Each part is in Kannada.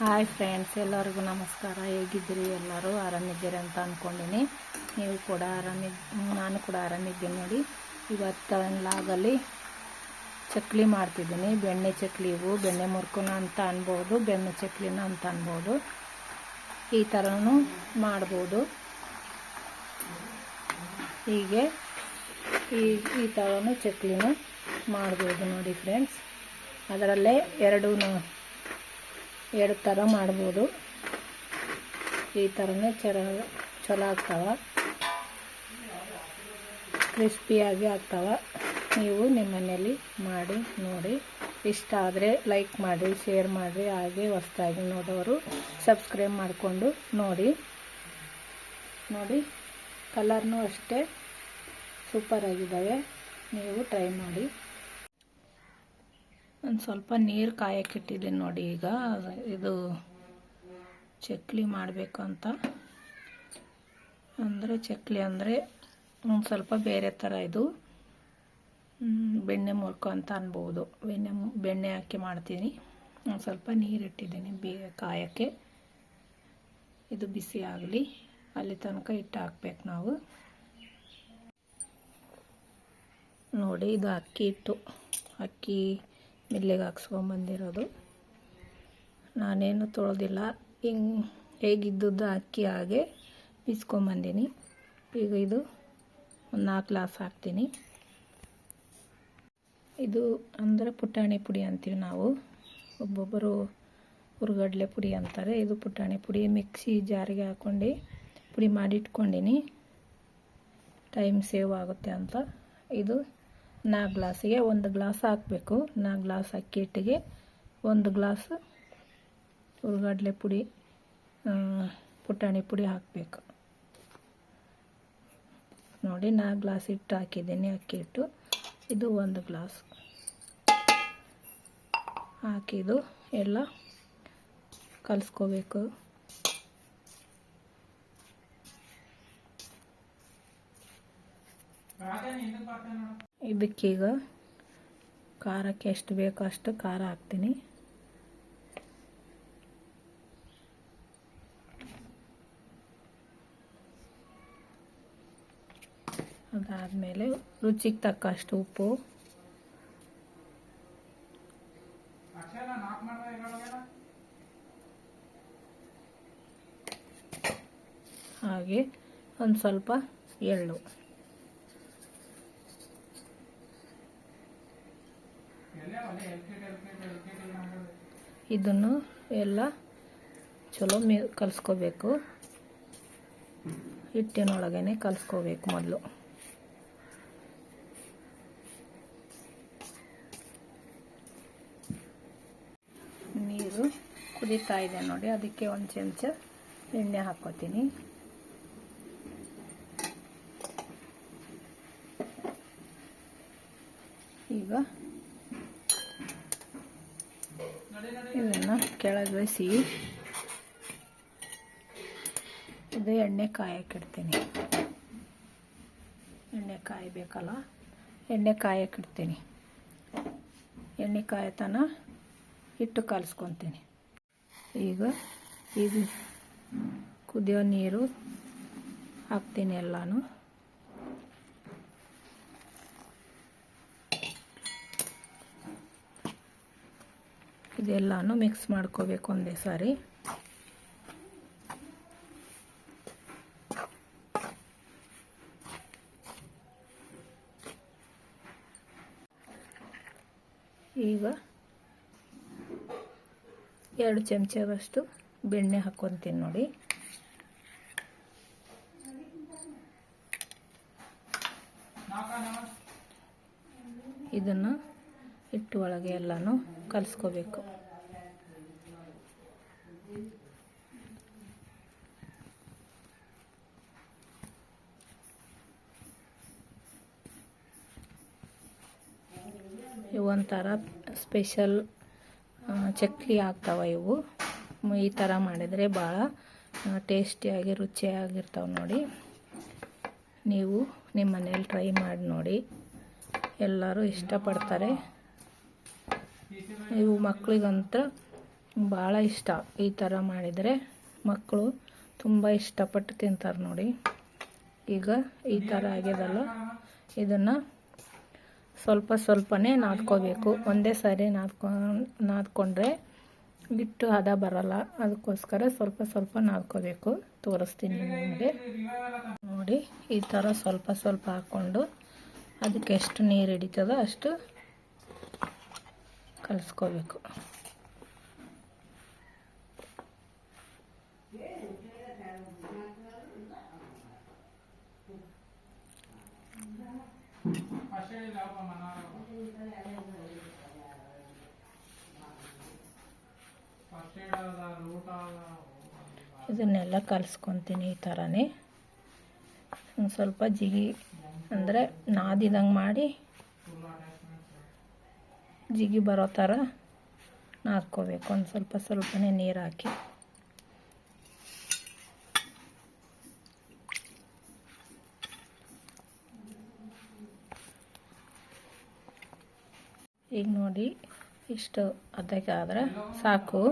ಹಾಯ್ ಫ್ರೆಂಡ್ಸ್ ಎಲ್ಲರಿಗೂ ನಮಸ್ಕಾರ. ಹೇಗಿದ್ದೀರಿ? ಎಲ್ಲರೂ ಆರಾಮಿದ್ದೀರಿ ಅಂತ ಅಂದ್ಕೊಂಡಿನಿ ನೀವು ಕೂಡ ಆರಾಮಿದ್ದು ನಾನು ಕೂಡ ಆರಾಮಿದ್ದೀನಿ ನೋಡಿ. ಇವತ್ತು ಲಾಗಲ್ಲಿ ಚಕ್ಲಿ ಮಾಡ್ತಿದ್ದೀನಿ. ಬೆಣ್ಣೆ ಚಕ್ಲಿ ಇವು. ಬೆಣ್ಣೆ ಮುರ್ಕುನ ಅಂತ ಅನ್ಬೋದು, ಬೆಣ್ಣೆ ಚಕ್ಲಿನ ಅಂತ ಅನ್ಬೋದು. ಈ ಥರನೂ ಮಾಡ್ಬೋದು. ಹೀಗೆ ಈ ಈ ಥರನೂ ಚಕ್ಲಿನೂ ಮಾಡ್ಬೋದು ನೋಡಿ ಫ್ರೆಂಡ್ಸ್ ಅದರಲ್ಲೇ ಎರಡೂ ಎರಡು ಥರ ಮಾಡ್ಬೋದು. ಈ ಥರನೇ ಚರ, ಚಲೋ ಆಗ್ತಾವ. ಕ್ರಿಸ್ಪಿಯಾಗಿ ಆಗ್ತಾವ. ನೀವು ನಿಮ್ಮ ಮನೆಯಲ್ಲಿ ಮಾಡಿ, ನೋಡಿ. ಇಷ್ಟ ಆದರೆ ಲೈಕ್ ಮಾಡಿ, ಶೇರ್ ಮಾಡಿ. ಹಾಗೆ ಹೊಸ್ದಾಗಿ ನೋಡೋರು ಸಬ್ಸ್ಕ್ರೈಬ್ ಮಾಡಿಕೊಂಡು ನೋಡಿ. ನೋಡಿ, ಕಲರ್ನೂ ಅಷ್ಟೇ ಸೂಪರಾಗಿದ್ದಾವೆ. ನೀವು ಟ್ರೈ ಮಾಡಿ. ಒಂದು ಸ್ವಲ್ಪ ನೀರು ಕಾಯಕ್ಕಿಟ್ಟಿದ್ದೀನಿ ನೋಡಿ ಈಗ. ಇದು ಚಕ್ಲಿ ಮಾಡಬೇಕು ಅಂತ ಅಂದರೆ ಚಕ್ಲಿ ಅಂದರೆ ಒಂದು ಸ್ವಲ್ಪ ಬೇರೆ ಥರ ಇದು. ಬೆಣ್ಣೆ ಮುರ್ಕ ಅಂತ ಅನ್ಬೋದು. ಬೆಣ್ಣೆ ಬೆಣ್ಣೆ ಹಾಕಿ ಮಾಡ್ತೀನಿ. ಒಂದು ಸ್ವಲ್ಪ ನೀರು ಇಟ್ಟಿದ್ದೀನಿ ಬಿ, ಕಾಯಕ್ಕೆ. ಇದು ಬಿಸಿ ಆಗಲಿ. ಅಲ್ಲಿ ತನಕ ಇಟ್ಟು ಹಾಕ್ಬೇಕು ನಾವು. ನೋಡಿ, ಇದು ಅಕ್ಕಿ ಹಿಟ್ಟು. ಅಕ್ಕಿ ಮಿಲ್ಲಿಗೆ ಹಾಕ್ಸ್ಕೊಂಬಂದಿರೋದು. ನಾನೇನು ತೊಳೆದಿಲ್ಲ. ಹಿಂಗೆ ಹೇಗಿದ್ದದ್ದು ಅಕ್ಕಿ ಹಾಗೆ ಬಿಸ್ಕೊಂಬಂದೀನಿ. ಈಗ ಇದು ಒಂದು ನಾಲ್ಕು ಗ್ಲಾಸ್ ಹಾಕ್ತೀನಿ. ಇದು ಅಂದರೆ ಪುಟಾಣಿ ಪುಡಿ ಅಂತೀವಿ ನಾವು. ಒಬ್ಬೊಬ್ಬರು ಹುರ್ಗಡ್ಲೆ ಪುಡಿ ಅಂತಾರೆ. ಇದು ಪುಟಾಣಿ ಪುಡಿ. ಮಿಕ್ಸಿ ಜಾರಿಗೆ ಹಾಕ್ಕೊಂಡು ಪುಡಿ ಮಾಡಿಟ್ಕೊಂಡಿನಿ. ಟೈಮ್ ಸೇವ್ ಆಗುತ್ತೆ ಅಂತ. ಇದು ನಾಲ್ಕು ಗ್ಲಾಸಿಗೆ ಒಂದು ಗ್ಲಾಸ್ ಹಾಕಬೇಕು. ನಾಲ್ಕು ಗ್ಲಾಸ್ ಅಕ್ಕಿ ಹಿಟ್ಟಿಗೆ ಒಂದು ಗ್ಲಾಸ್ ಹುರ್ಗಡ್ಲೆ ಪುಡಿ ಪುಟಾಣಿ ಪುಡಿ ಹಾಕಬೇಕು. ನೋಡಿ, ನಾಲ್ಕು ಗ್ಲಾಸ್ ಹಿಟ್ಟು ಹಾಕಿದ್ದೀನಿ ಅಕ್ಕಿ ಹಿಟ್ಟು. ಇದು ಒಂದು ಗ್ಲಾಸ್. ಹಾಕಿದು ಎಲ್ಲ ಕಲಿಸ್ಕೋಬೇಕು. ಇದಕ್ಕೀಗ ಖಾರಕ್ಕೆ ಎಷ್ಟು ಬೇಕೋ ಅಷ್ಟು ಖಾರ ಹಾಕ್ತೀನಿ. ಅದಾದಮೇಲೆ ರುಚಿಗೆ ತಕ್ಕಷ್ಟು ಉಪ್ಪು. ಹಾಗೆ ಒಂದು ಸ್ವಲ್ಪ ಎಳ್ಳು. ಇದನ್ನು ಎಲ್ಲ ಚಲೋ ಮಿ, ಕಲಿಸ್ಕೋಬೇಕು. ಹಿಟ್ಟಿನೊಳಗೇ ಕಲಿಸ್ಕೋಬೇಕು ಮೊದಲು. ನೀರು ಕುದೀತಾ ಇದೆ ನೋಡಿ, ಅದಕ್ಕೆ ಒಂದು ಚಮಚ ಎಣ್ಣೆ ಹಾಕ್ಕೋತೀನಿ. ಈಗ ಇದನ್ನು ಕೆಳಗಿಳಿಸಿ ಇದು ಎಣ್ಣೆ ಕಾಯಕ್ಕಿಡ್ತೀನಿ ಎಣ್ಣೆ ಕಾಯಬೇಕಲ್ಲ ಎಣ್ಣೆ ಕಾಯಕ್ಕಿಡ್ತೀನಿ ಎಣ್ಣೆ ಕಾಯತನ ಹಿಟ್ಟು ಕಲಿಸ್ಕೊತೀನಿ. ಈಗ ಇದು ಕುದಿಯೋ ನೀರು ಹಾಕ್ತೀನಿ ಎಲ್ಲನೂ. ಇದೆಲ್ಲನೂ ಮಿಕ್ಸ್ ಮಾಡ್ಕೋಬೇಕು ಒಂದೇ ಸಾರಿ. ಈಗ ಎರಡು ಚಮಚದಷ್ಟು ಬೆಣ್ಣೆ ಹಾಕ್ಕೊತೀನಿ ನೋಡಿ. ಇದನ್ನು ಹಿಟ್ಟು ಒಳಗೆ ಎಲ್ಲನೂ ಕಲಿಸ್ಕೋಬೇಕು. ಇವು ಒಂಥರ ಸ್ಪೆಷಲ್ ಚಕ್ಲಿ ಆಗ್ತಾವೆ ಇವು. ಈ ಥರ ಮಾಡಿದರೆ ಭಾಳ ಟೇಸ್ಟಿಯಾಗಿ ರುಚಿಯಾಗಿರ್ತಾವೆ ನೋಡಿ. ನೀವು ನಿಮ್ಮ ಮನೇಲಿ ಟ್ರೈ ಮಾಡಿ ನೋಡಿ. ಎಲ್ಲರೂ ಇಷ್ಟಪಡ್ತಾರೆ. ಇವು ಮಕ್ಕಳಿಗಂತ ಭಾಳ ಇಷ್ಟ ಈ ಥರ ಮಾಡಿದರೆ. ಮಕ್ಕಳು ತುಂಬ ಇಷ್ಟಪಟ್ಟು ತಿಂತಾರೆ ನೋಡಿ. ಈಗ ಈ ಥರ ಆಗ್ಯದಲ್ಲ. ಇದನ್ನು ಸ್ವಲ್ಪ ಸ್ವಲ್ಪನೇ ನಾದ್ಕೋಬೇಕು. ಒಂದೇ ಸಾರಿ ನಾದ್ಕೊ, ನಾದ್ಕೊಂಡ್ರೆ ಹಿಟ್ಟು ಹದ ಬರಲ್ಲ. ಅದಕ್ಕೋಸ್ಕರ ಸ್ವಲ್ಪ ಸ್ವಲ್ಪ ನಾದ್ಕೋಬೇಕು. ತೋರಿಸ್ತೀನಿ ನಿಮಗೆ. ನೋಡಿ, ಈ ಥರ ಸ್ವಲ್ಪ ಸ್ವಲ್ಪ ಹಾಕ್ಕೊಂಡು ಅದಕ್ಕೆ ಎಷ್ಟು ನೀರು ಹಿಡಿತದೋ ಅಷ್ಟು ಕಲಿಸ್ಕೋಬೇಕು. ಇದನ್ನೆಲ್ಲ ಕಲಿಸ್ಕೊತೀನಿ ಈ ಥರನೇ ಒಂದು ಸ್ವಲ್ಪ ಜಿಗಿ, ಅಂದರೆ ನಾದಿದಂಗೆ ಮಾಡಿ ಜಿಗಿ ಬರೋ ಥರ ನಾದ್ಕೋಬೇಕು. ಒಂದು ಸ್ವಲ್ಪ ಸ್ವಲ್ಪನೇ ನೀರು ಹಾಕಿ. ಈಗ ನೋಡಿ, ಇಷ್ಟು ಅದಕ್ಕೆ ಆದರೆ ಸಾಕು.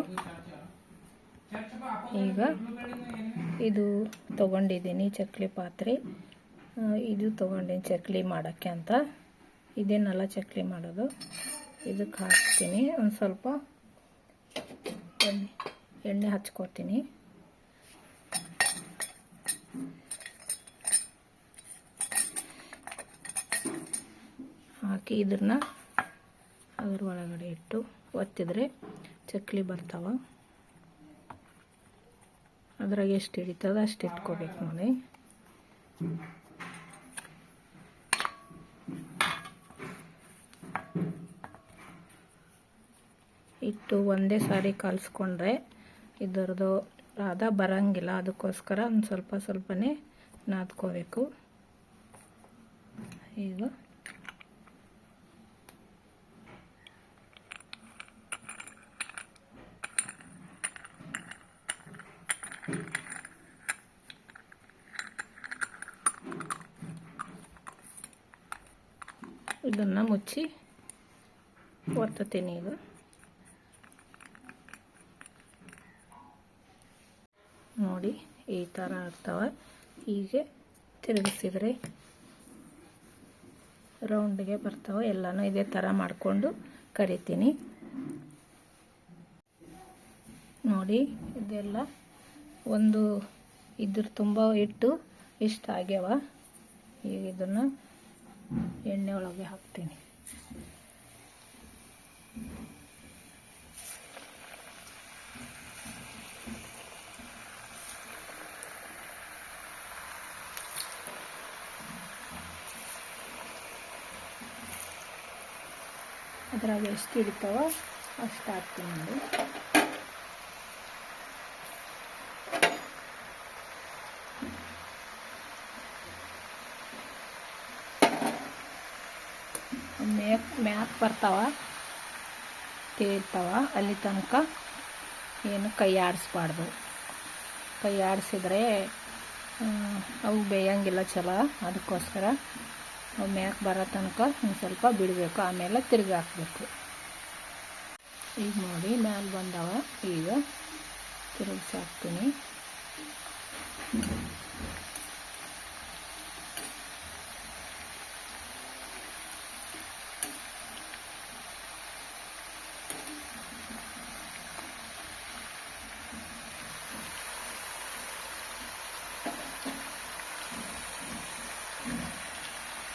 ಈಗ ಇದು ತೊಗೊಂಡಿದ್ದೀನಿ ಚಕ್ಲಿ ಪಾತ್ರೆ. ಇದು ತೊಗೊಂಡಿನಿ ಚಕ್ಲಿ ಮಾಡೋಕ್ಕೆ ಅಂತ. ಇದೇನಲ್ಲ ಚಕ್ಲಿ ಮಾಡೋದು? ಇದಕ್ಕೆ ಹಾಕ್ತೀನಿ. ಒಂದು ಸ್ವಲ್ಪ ಎಣ್ಣೆ ಎಣ್ಣೆ ಹಚ್ಕೋತೀನಿ ಹಾಕಿ ಇದನ್ನ ಅದ್ರ ಒಳಗಡೆ ಇಟ್ಟು ಒತ್ತಿದ್ರೆ ಚಕ್ಲಿ ಬರ್ತಾವ. ಅದ್ರಾಗ ಎಷ್ಟು ಹಿಡಿತದ ಅಷ್ಟು ಇಟ್ಕೋಬೇಕು ನೋಡಿ. ಇಟ್ಟು ಒಂದೇ ಸಾರಿ ಕಲಿಸ್ಕೊಂಡ್ರೆ ಇದರದು ರಾದ ಬರಂಗಿಲ್ಲ. ಅದಕ್ಕೋಸ್ಕರ ಒಂದು ಸ್ವಲ್ಪ ಸ್ವಲ್ಪನೇ ನಾದ್ಕೋಬೇಕು. ಈಗ ಇದನ್ನು ಮುಚ್ಚಿ ಒತ್ತತೀನಿ ಈಗ. ನೋಡಿ, ಈ ಥರ ಆಗ್ತವೆ. ಹೀಗೆ ತಿರುಗಿಸಿದರೆ ರೌಂಡ್ಗೆ ಬರ್ತಾವೆ. ಎಲ್ಲನೂ ಇದೇ ಥರ ಮಾಡಿಕೊಂಡು ಕರಿತೀನಿ. ನೋಡಿ, ಇದೆಲ್ಲ ಒಂದು ಇದ್ರ ತುಂಬ ಇಟ್ಟು ಇಷ್ಟ ಆಗ್ಯಾವ ಈಗ ಇದನ್ನು ಎಣ್ಣೆ ಒಳಗೆ ಹಾಕ್ತೀನಿ. ಅದ್ರಾಗ ಎಷ್ಟು ಹಿಡಿತಾವೋ ಅಷ್ಟು ಹಾಕ್ತೀನಿ ಮ್ಯಾಕ್ ಮ್ಯಾಕ್ ಬರ್ತಾವ ತೇಲ್ತಾವ ಅಲ್ಲಿ ತನಕ ಏನು ಕೈ ಆಡಿಸ್ಬಾರ್ದು. ಕೈ ಆಡಿಸಿದ್ರೆ ಅವು ಬೇಯಂಗಿಲ್ಲ ಚಲೋ ಅದಕ್ಕೋಸ್ಕರ ಅವು ಮ್ಯಾಕ್ ಬರೋ ತನಕ ಒಂದು ಸ್ವಲ್ಪ ಬಿಡಬೇಕು. ಆಮೇಲೆ ತಿರುಗಿ ಹಾಕ್ಬೇಕು. ಈಗ ನೋಡಿ, ಮ್ಯಾಲೆ ಬಂದವ. ಈಗ ತಿರುಗಿಸಿ ಹಾಕ್ತೀನಿ.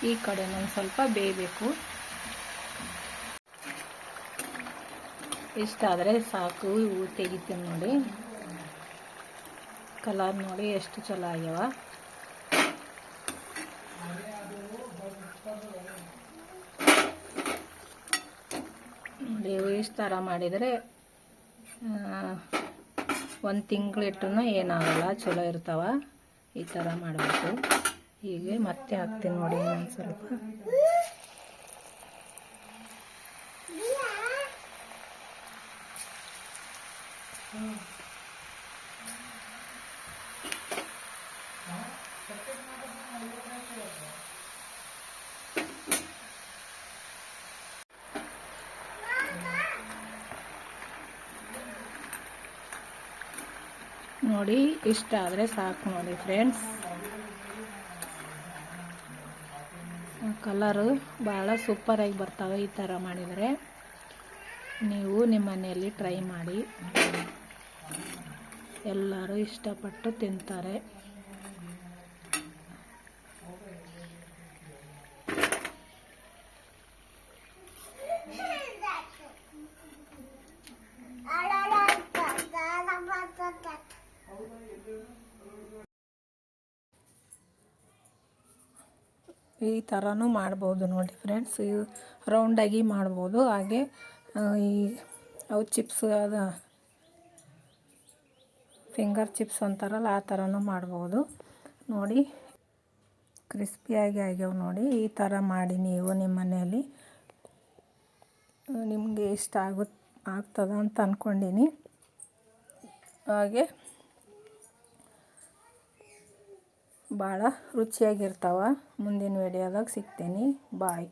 ಈ ಕಡೆ ಒಂದು ಸ್ವಲ್ಪ ಬೇಯಬೇಕು. ಇಷ್ಟಾದರೆ ಸಾಕು, ಇವು ತೆಗಿತೀನಿ ನೋಡಿ. ಕಲರ್ ನೋಡಿ ಎಷ್ಟು ಚಲೋ ಆಗ್ಯಾವ ನೋಡಿ ಇಷ್ಟು ಥರ ಮಾಡಿದರೆ ಒಂದು ತಿಂಗಳಿಟ್ಟು ಏನಾಗಲ್ಲ, ಚಲೋ ಇರ್ತಾವ. ಈ ಥರ ಮಾಡಬೇಕು. ಹೀಗೆ ಮತ್ತೆ ಹಾಕ್ತೀನಿ ನೋಡಿ ನಾನು ಸ್ವಲ್ಪ. ನೋಡಿ ಇಷ್ಟ ಆದರೆ ಸಾಕು ನೋಡಿ ಫ್ರೆಂಡ್ಸ್ ಕಲರು ಭಾಳ ಸೂಪರಾಗಿ ಬರ್ತಾವೆ ಈ ಥರ ಮಾಡಿದರೆ. ನೀವು ನಿಮ್ಮ ಮನೆಯಲ್ಲಿ ಟ್ರೈ ಮಾಡಿ. ಎಲ್ಲರೂ ಇಷ್ಟಪಟ್ಟು ತಿಂತಾರೆ. ಈ ಥರನೂ ಮಾಡ್ಬೋದು ನೋಡಿ ಫ್ರೆಂಡ್ಸ್. ಇವು ರೌಂಡಾಗಿ ಮಾಡ್ಬೋದು. ಹಾಗೆ ಈ ಅವು ಚಿಪ್ಸ್ ಅದ ಫಿಂಗರ್ ಚಿಪ್ಸ್ ಅಂತಾರಲ್ಲ, ಆ ಥರನೂ ಮಾಡ್ಬೋದು. ನೋಡಿ ಕ್ರಿಸ್ಪಿಯಾಗಿ ಆಗ್ಯಾವ ನೋಡಿ. ಈ ಥರ ಮಾಡಿ ನೀವು ನಿಮ್ಮ ಮನೆಯಲ್ಲಿ ನಿಮಗೆ ಇಷ್ಟ ಆಗುತ್ತೆ ಆಗ್ತದ ಅಂತ ಅಂದ್ಕೊಂಡೀನಿ ಹಾಗೆ ಭಾಳ ರುಚಿಯಾಗಿರ್ತಾವ. ಮುಂದಿನ ವೀಡಿಯೋದಾಗ ಸಿಗ್ತೀನಿ. ಬಾಯ್